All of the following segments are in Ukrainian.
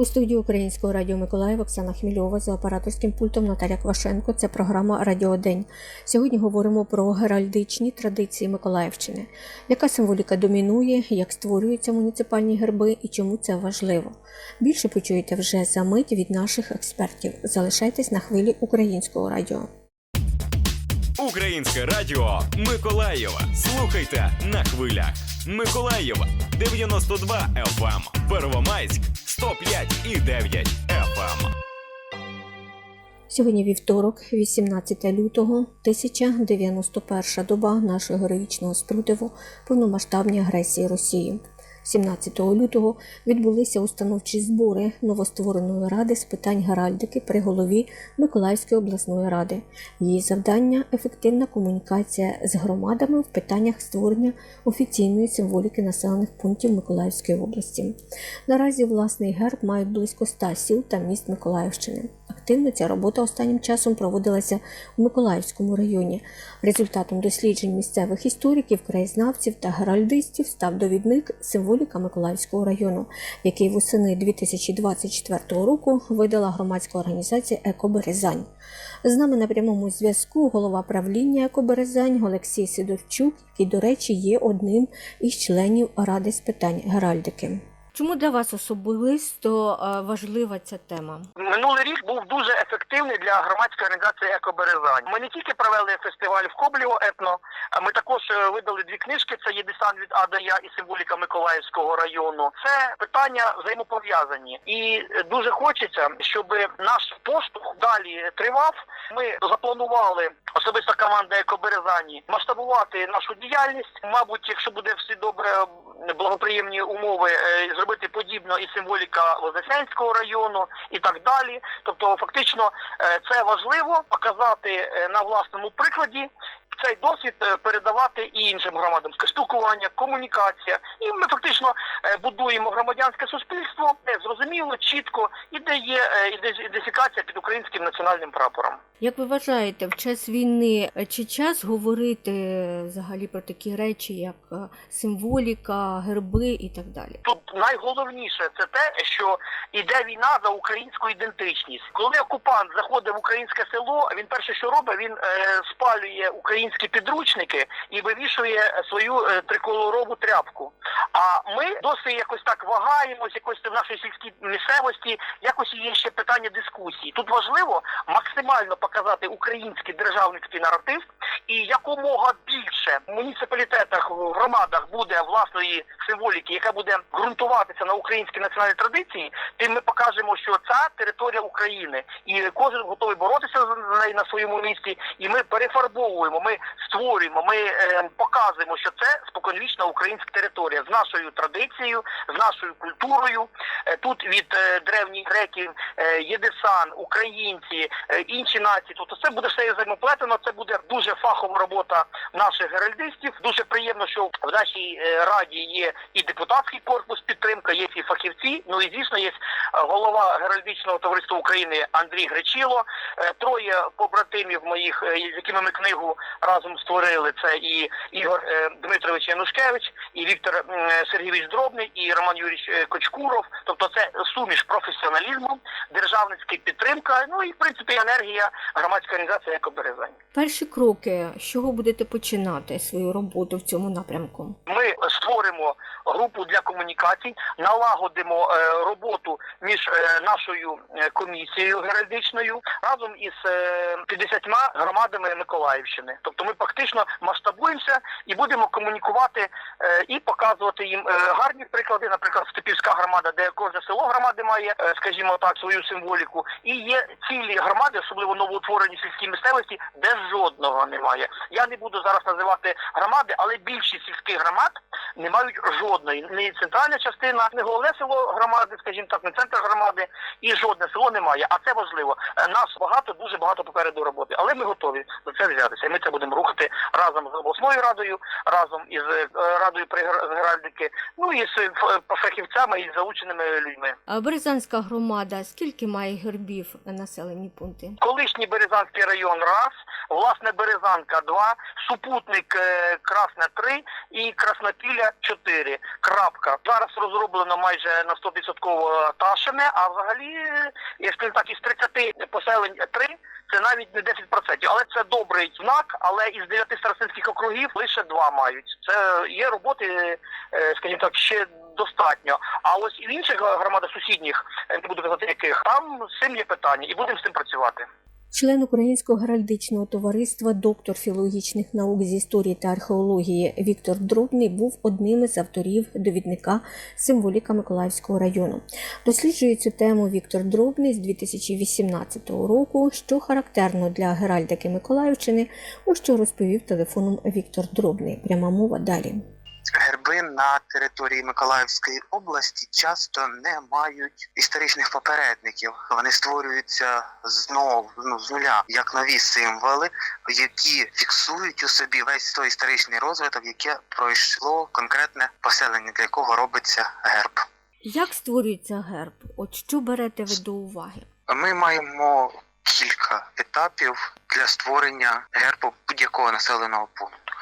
У студії Українського радіо Миколаїв Оксана Хмільова за операторським пультом Наталя Квашенко. Це програма Радіодень. Сьогодні говоримо про геральдичні традиції Миколаївщини, яка символіка домінує, як створюються муніципальні герби і чому це важливо. Більше почуєте вже за мить від наших експертів. Залишайтесь на хвилі українського радіо. Українське радіо Миколаєва. Слухайте на хвилях. Миколаєва 92 FM, Первомайськ 105 і 9 FM. Сьогодні вівторок, 18 лютого, 1091 доба нашого героїчного спротиву повномасштабній агресії Росії. 17 лютого відбулися установчі збори новоствореної ради з питань геральдики при голові Миколаївської обласної ради. Її завдання ефективна комунікація з громадами в питаннях створення офіційної символіки населених пунктів Миколаївської області. Наразі власний герб мають близько 100 сіл та міст Миколаївщини. Активно ця робота останнім часом проводилася у Миколаївському районі. Результатом досліджень місцевих істориків, краєзнавців та геральдистів став довідник Символіка Миколаївського району, який восени 2024 року видала громадська організація Екоберезань. З нами на прямому зв'язку голова правління Екоберезань Олексій Сидорчук, який, до речі, є одним із членів Ради з питань геральдики. Чому для вас особисто е, важлива ця тема? Минулий рік був дуже ефективний для громадської організації Екоберезань. Ми не тільки провели фестиваль в Кобліво етно, а ми також е, видали дві книжки. Це є десант від А до Я і символіка Миколаївського району. Це питання взаємопов'язані, і дуже хочеться, щоб наш поштовх далі тривав. Ми запланували особисто команда Екоберезані масштабувати нашу діяльність. Мабуть, якщо буде все добре, благоприємні умови, е, зробити подібно і символіка Вознесенського району, і так далі. Тобто, фактично, е, це важливо показати е, на власному прикладі. Цей досвід передавати і іншим громадам спілкування, комунікація, і ми фактично будуємо громадянське суспільство, де зрозуміло, чітко і де є іде- ідентифікація під українським національним прапором. Як ви вважаєте, в час війни чи час говорити взагалі про такі речі, як символіка, герби і так далі? Тут найголовніше це те, що йде війна за українську ідентичність. Коли окупант заходить в українське село, він перше, що робить, він е, спалює українські підручники і вивішує свою е, триколорову тряпку. А ми досі якось так вагаємось, якось в нашій сільській місцевості, якось є ще питання дискусії. Тут важливо максимально показати український державницький наратив, і якомога більше в муніципалітетах в громадах буде власної символіки, яка буде ґрунтуватися на українській національній традиції, тим ми покажемо, що це територія України, і кожен готовий боротися за неї на своєму місці. І ми перефарбовуємо, ми створюємо, ми е, показуємо, що це споконвічна українська територія з нашою традицією, з нашою культурою. Е, Тут від е, древніх греків, е, єдесан, українці, е, інші нації. Тобто це буде все взаємоплетено. Це буде дуже фахова робота наших геральдистів. Дуже приємно, що в нашій е, раді є і депутатський корпус підтримка, є і фахівці. Ну і звісно, є е, голова геральдичного товариства України Андрій Гречило. Е, Троє побратимів моїх, з якими ми книгу разом створили. Це і Ігор Дмитрович Янушкевич, і Віктор Сергійович Дробний, і Роман Юрійович Кочкуров. Тобто, це суміш професіоналізму, державницька підтримка. Ну і в принципі енергія громадської організації «Екоберезань». Перші кроки, з чого будете починати свою роботу в цьому напрямку? Ми створимо групу для комунікацій, налагодимо е, роботу між е, нашою е, комісією геральдичною разом із е, 50 громадами Миколаївщини. Тобто ми фактично масштабуємося і будемо комунікувати і показувати їм гарні приклади, наприклад, Степівська громада, де кожне село громади має, скажімо так, свою символіку. І є цілі громади, особливо новоутворені сільські місцевості, де жодного немає. Я не буду зараз називати громади, але більшість сільських громад не мають жодної. Не центральна частина, не головне село громади, скажімо так, не центр громади, і жодне село немає. А це важливо. Е, Нас багато, дуже багато попереду роботи, але ми готові за це взятися. І ми це будемо рухати разом з обласною радою, разом із е, радою геральдики, ну і з е, фахівцями і залученими людьми. А Березанська громада скільки має гербів населені пункти? Колишній Березанський район раз, власне Березанка два, супутник Красне три і Краснопілля чотири. Крапка. Зараз розроблено майже на 100% ташами, а взагалі, якщо так, із 30 поселень 3, це навіть не 10%. Але це добрий знак, але із 9 старостинських округів лише два мають. Це є роботи, е, скажімо так, ще достатньо. А ось і в інших громадах сусідніх, е, не буду казати яких, там з цим є питання, і будемо з цим працювати. Член Українського геральдичного товариства, доктор філологічних наук з історії та археології Віктор Дробний був одним із авторів довідника Символіка Миколаївського району. Досліджує цю тему Віктор Дробний з 2018 року, що характерно для геральдики Миколаївщини, у що розповів телефоном Віктор Дробний. Пряма мова далі. Герби на території Миколаївської області часто не мають історичних попередників. Вони створюються знов ну, з нуля як нові символи, які фіксують у собі весь той історичний розвиток, яке пройшло конкретне поселення, для якого робиться герб. Як створюється герб? От що берете ви до уваги? Ми маємо кілька етапів для створення гербу будь-якого населеного пункту.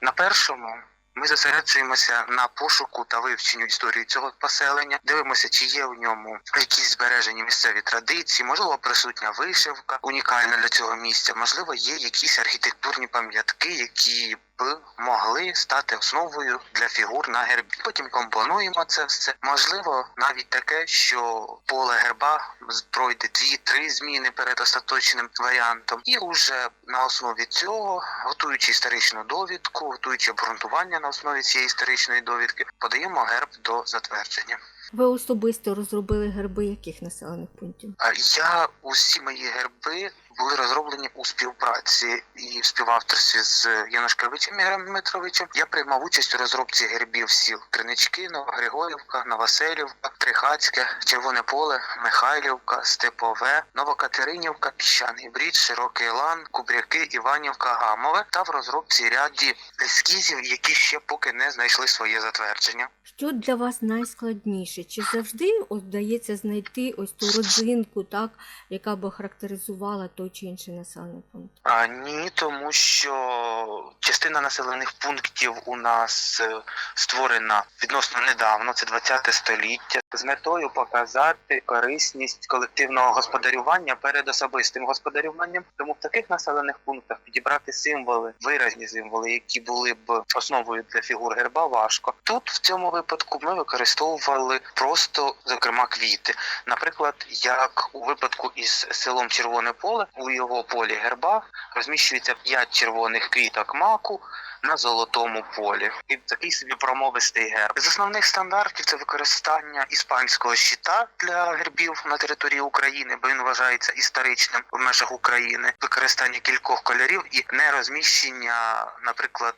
На першому ми зосереджуємося на пошуку та вивченню історії цього поселення, дивимося, чи є в ньому якісь збережені місцеві традиції, можливо, присутня вишивка, унікальна для цього місця, можливо, є якісь архітектурні пам'ятки, які б могли стати основою для фігур на гербі. Потім компонуємо це все. Можливо, навіть таке, що поле герба пройде дві-три зміни перед остаточним варіантом, і вже на основі цього, готуючи історичну довідку, готуючи обґрунтування на основі цієї історичної довідки, подаємо герб до затвердження. Ви особисто розробили герби яких населених пунктів? А Я усі мої герби були розроблені у співпраці і в співавторстві з Янушкевичем Ігорем Дмитровичем. Я приймав участь у розробці гербів сіл Кринички, Новогригорівка, Новоселівка, Трихацьке, Червоне Поле, Михайлівка, Степове, Новокатеринівка, Піщаний Брід, Широкий Лан, Кубряки, Іванівка, Гамове та в розробці ряді ескізів, які ще поки не знайшли своє затвердження. Що для вас найскладніше? Чи завжди вдається знайти ось ту родзинку, так, яка би характеризувала той чи інший населений пункт? А, ні, тому що частина населених пунктів у нас е, створена відносно недавно, це 20 століття, з метою показати корисність колективного господарювання перед особистим господарюванням. Тому в таких населених пунктах підібрати символи, виразні символи, які були б основою для фігур герба, важко. Тут в цьому випадку ми використовували просто зокрема квіти. Наприклад, як у випадку із селом Червоне Поле, у його полі герба розміщується п'ять червоних квіток маку на золотому полі. І такий собі промовистий герб. З основних стандартів це використання іспанського щита для гербів на території України, бо він вважається історичним в межах України. Використання кількох кольорів і не розміщення, наприклад.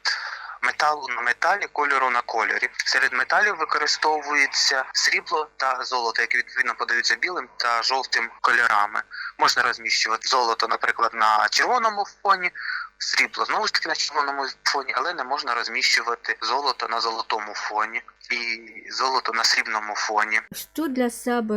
Металу на металі, кольору на кольорі. Серед металів використовується срібло та золото, які відповідно подаються білим та жовтим кольорами. Можна розміщувати золото, наприклад, на червоному фоні, срібло знову ж таки на червоному фоні, але не можна розміщувати золото на золотому фоні і золото на срібному фоні. Що для себе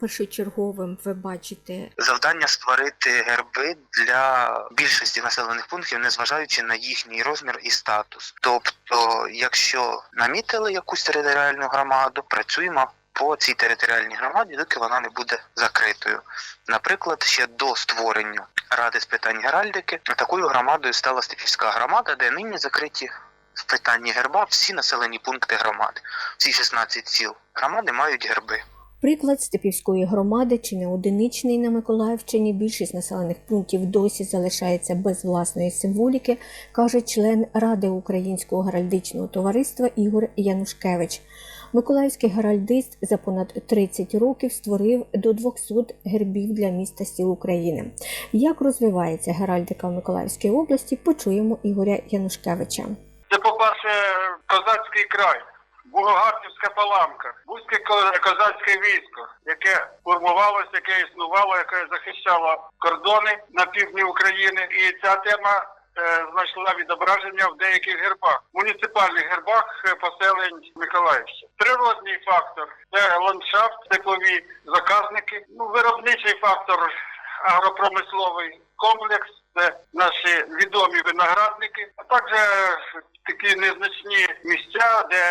першочерговим ви бачите? Завдання створити герби для більшості населених пунктів, незважаючи на їхній розмір і статус. Тобто, якщо намітили якусь територіальну громаду, працюємо по цій територіальній громаді, доки вона не буде закритою. Наприклад, ще до створення ради з питань геральдики такою громадою стала Степівська громада, де нині закриті в питанні герба всі населені пункти громади. Всі 16 сіл громади мають герби. Приклад Степівської громади чи не одиничний на Миколаївщині. Більшість населених пунктів досі залишається без власної символіки, каже член Ради Українського геральдичного товариства Ігор Янушкевич. Миколаївський геральдист за понад 30 років створив до 200 гербів для міста сіл України. Як розвивається геральдика в Миколаївській області, почуємо Ігоря Янушкевича. Це, по-перше, козацький край, Бугогартівська паламка, Бузьке козацьке військо, яке формувалося, яке існувало, яке захищало кордони на півдні України. І ця тема знайшла відображення в деяких гербах, муніципальних гербах е, поселень Миколаївщини. Природний фактор це ландшафт, теплові заказники, ну, виробничий фактор, агропромисловий комплекс це наші відомі виноградники, а також такі незначні місця, де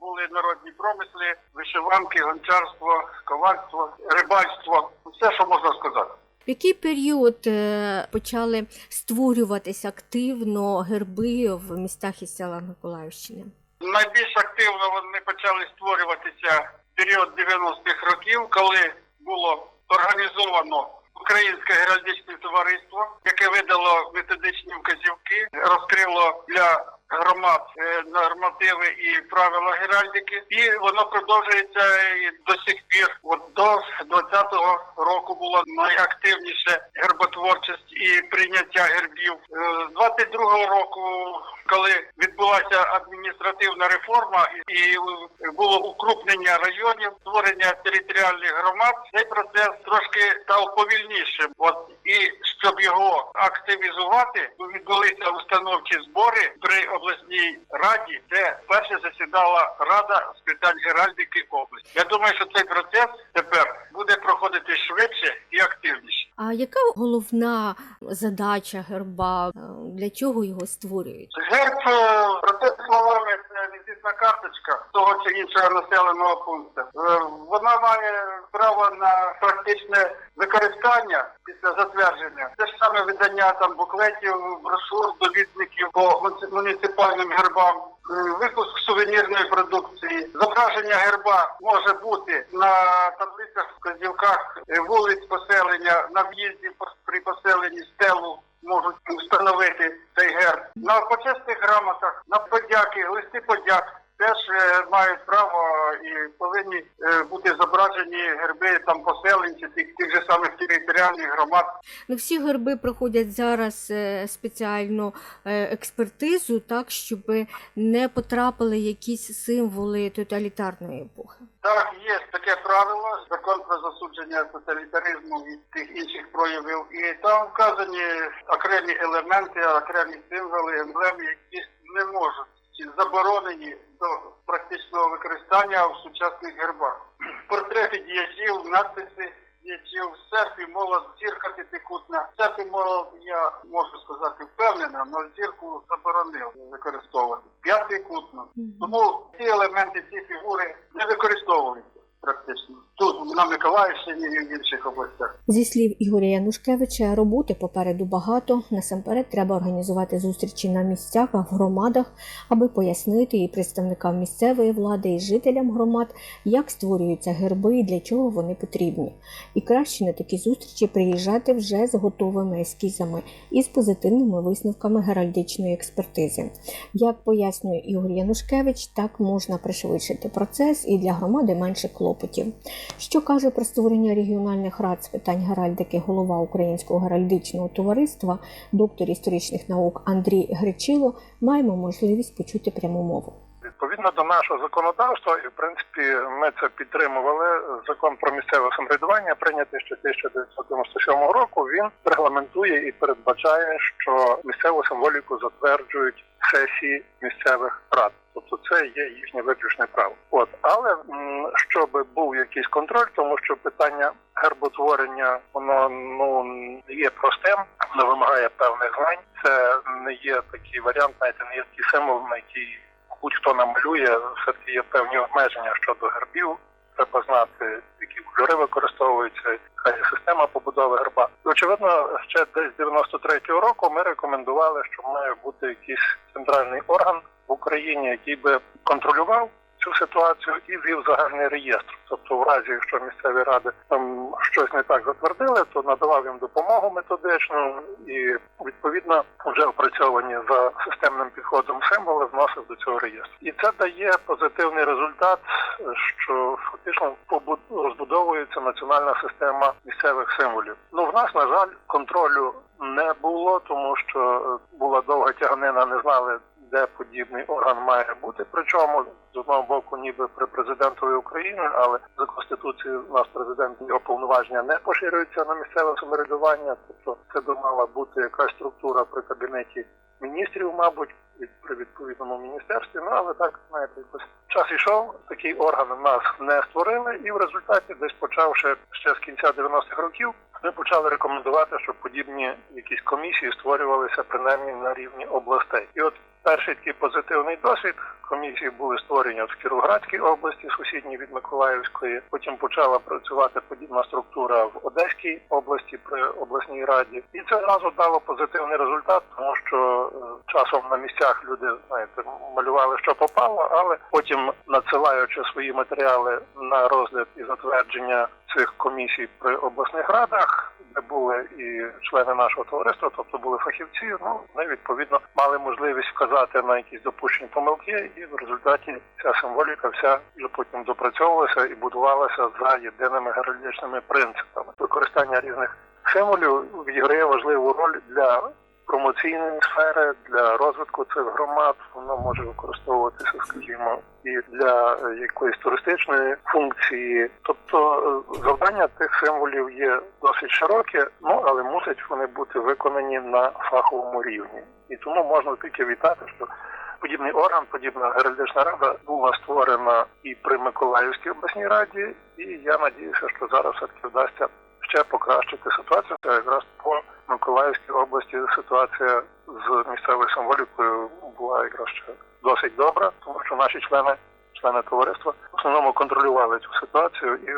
були народні промисли, вишиванки, гончарство, ковальство, рибальство. Все, що можна сказати. В який період е, почали створюватися активно герби в містах і селах Миколаївщини? Найбільш активно вони почали створюватися в період 90-х років, коли було організовано Українське геральдичне товариство, яке видало методичні вказівки, розкрило для громад е, нормативи і правила геральдики, і воно продовжується і до сих пір. От до 20-го року було найактивніше герботворчість і прийняття гербів. Е, З 22-го року, коли відбулася адміністративна реформа і було укрупнення районів, створення територіальних громад, цей процес трошки став повільнішим. От і щоб його активізувати, відбулися установчі збори при обласній раді, де вперше засідала рада з питань геральдики області. Я думаю, що цей процес тепер буде проходити швидше і активніше. А яка головна задача герба? Для чого його створюють? Герб, проте словами, це візитна карточка того чи іншого населеного пункту. Е, Вона має право на практичне використання після затвердження. Те ж саме видання там буклетів, брошур, довідників по муніципальним гербам. е, Випуск сувенірної продукції, зображення герба може бути на таблицях, вказівках е, вулиць поселення, на в'їзді при поселенні стелу можуть встановити цей герб. На почесних грамотах, на подяки, листи подяк теж е, мають право і повинні е, бути зображені герби там поселень тих, тих же самих територіальних громад. Не всі герби проходять зараз е, спеціальну експертизу, так щоб не потрапили якісь символи тоталітарної епохи. Так, є таке правило, закон про засудження тоталітаризму і тих інших проявів. І там вказані окремі елементи, окремі символи, емблеми, які не можуть чи заборонені до практичного використання в сучасних гербах. Портрети діячів, надписи діячів, в церкві молот, зірка п'ятикутна. в і молот, я можу сказати, впевнена, але зірку заборонив використовувати. П'ятикутно. Тому ці елементи, ці фігури не використовуються практично тут, на Миколаївщині і в інших областях. Зі слів Ігоря Янушкевича, роботи попереду багато. Насамперед треба організувати зустрічі на місцях, в громадах, аби пояснити і представникам місцевої влади, і жителям громад, як створюються герби і для чого вони потрібні. І краще на такі зустрічі приїжджати вже з готовими ескізами і з позитивними висновками геральдичної експертизи. Як пояснює Ігор Янушкевич, так можна пришвидшити процес і для громади менше клопотів. Що каже про створення регіональних рад з питань геральдики голова Українського геральдичного товариства, доктор історичних наук Андрій Гречило, маємо можливість почути пряму мову. Відповідно до нашого законодавства, і в принципі ми це підтримували. Закон про місцеве самоврядування, прийнятий ще 1997 року. Він регламентує і передбачає, що місцеву символіку затверджують сесії місцевих рад. Тобто це є їхнє виключне право. От але щоб був якийсь контроль, тому що питання герботворення воно ну не є простим, воно вимагає певних знань. Це не є такий варіант, знаєте, не є такий символ, на який будь-хто намалює, все-таки є певні обмеження щодо гербів. Треба знати, які кольори використовуються, яка система побудови герба. І, очевидно, ще десь з 93-го року ми рекомендували, що має бути якийсь центральний орган в Україні, який би контролював цю ситуацію і ввів загальний реєстр. Тобто, в разі, якщо місцеві ради там щось не так затвердили, то надавав їм допомогу методичну і відповідно вже опрацьовані за системним підходом символи вносив до цього реєстру. І це дає позитивний результат, що фактично розбудовується національна система місцевих символів. Ну в нас на жаль контролю не було, тому що була довга тяганина, не знали. Де подібний орган має бути, причому з одного боку, ніби при президентові України, але за конституцією у нас президент його повноваження не поширюється на місцеве самоврядування. Тобто це би мала бути якась структура при кабінеті міністрів, мабуть, при відповідному міністерстві. Ну але так знаєте, якось час йшов. Такий орган в нас не створили, і в результаті, десь почавши ще з кінця 90-х років, ми почали рекомендувати, щоб подібні якісь комісії створювалися принаймні на рівні областей. І от перший такий позитивний досвід комісії були створені в Кіровоградській області, сусідній від Миколаївської. Потім почала працювати подібна структура в Одеській області при обласній раді, і це одразу дало позитивний результат, тому що е, часом на місцях люди знаєте малювали, що попало, але потім надсилаючи свої матеріали на розгляд і затвердження цих комісій при обласних радах, були і члени нашого товариства, тобто були фахівці. Ну вони відповідно мали можливість вказати на якісь допущені помилки, і в результаті ця символіка вся вже потім допрацьовувалася і будувалася за єдиними геральдичними принципами. Використання різних символів відіграє важливу роль для промоційної сфери для розвитку цих громад. Воно може використовуватися, скажімо, і для е, якоїсь туристичної функції. Тобто е, завдання тих символів є досить широке, ну але мусять вони бути виконані на фаховому рівні. І тому можна тільки вітати, що подібний орган, подібна геральдична рада була створена і при Миколаївській обласній раді, і я надіюся, що зараз все-таки вдасться ще покращити ситуацію. Та якраз по Миколаївській області ситуація з місцевою символікою була якраз ще досить добра, тому що наші члени, члени товариства, в основному контролювали цю ситуацію і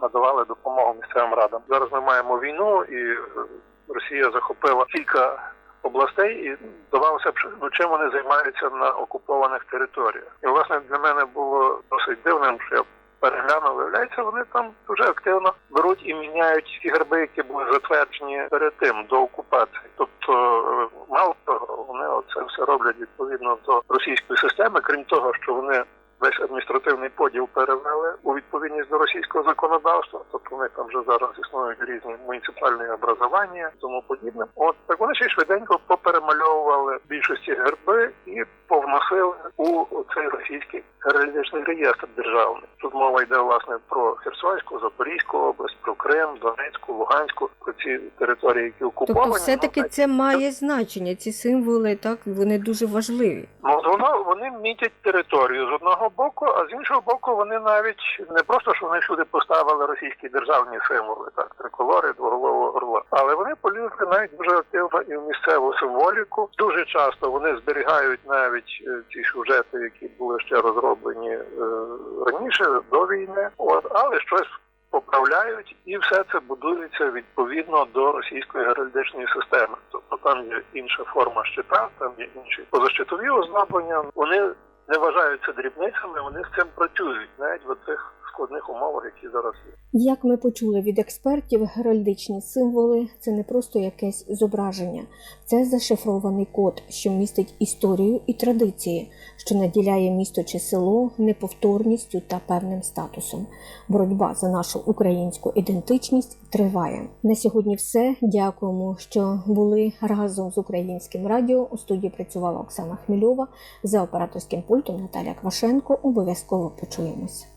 надавали допомогу місцевим радам. Зараз ми маємо війну, і е, Росія захопила кілька областей, і здавалося б, ну чим вони займаються на окупованих територіях. І власне для мене було досить дивним, що я переглянув, виявляється, вони там дуже активно беруть і міняють ті герби, які були затверджені перед тим до окупації. Тобто, е, мало того, вони це все роблять відповідно до російської системи, крім того, що вони. Весь адміністративний поділ перевели у відповідність до російського законодавства, тобто вони там вже зараз існують різні муніципальні образування тому подібне. От так вони ще швиденько поперемальовували більшості герби і повносили у цей російський героїчний реєстр державний. Тут мова йде власне про Херсонську, Запорізьку область, про Крим, Донецьку, Луганську, про ці території, які окуповані. Тобто, все-таки Ну, це має значення. Ці символи, так, вони дуже важливі. Ну, воно вони мітять територію з одного боку, а з іншого боку, вони навіть не просто що вони всюди поставили російські державні символи, так триколори, двоголового орла, але вони полізли навіть дуже активно і в місцеву символіку. Дуже часто вони зберігають навіть е, ці сюжети, які були ще розроблені е, раніше до війни. От але щось. Поправляють і все це будується відповідно до російської геральдичної системи. Тобто там є інша форма щита, там є інші позащитові оздоблення. Вони не вважаються дрібницями, вони з цим працюють навіть в цих складних умовах, які зараз є. Як ми почули від експертів, геральдичні символи це не просто якесь зображення, це зашифрований код, що містить історію і традиції, що наділяє місто чи село неповторністю та певним статусом. Боротьба за нашу українську ідентичність триває. На сьогодні все. Дякуємо, що були разом з українським радіо. У студії працювала Оксана Хмельова за операторським пультом Наталя Квашенко. Обов'язково почуємось.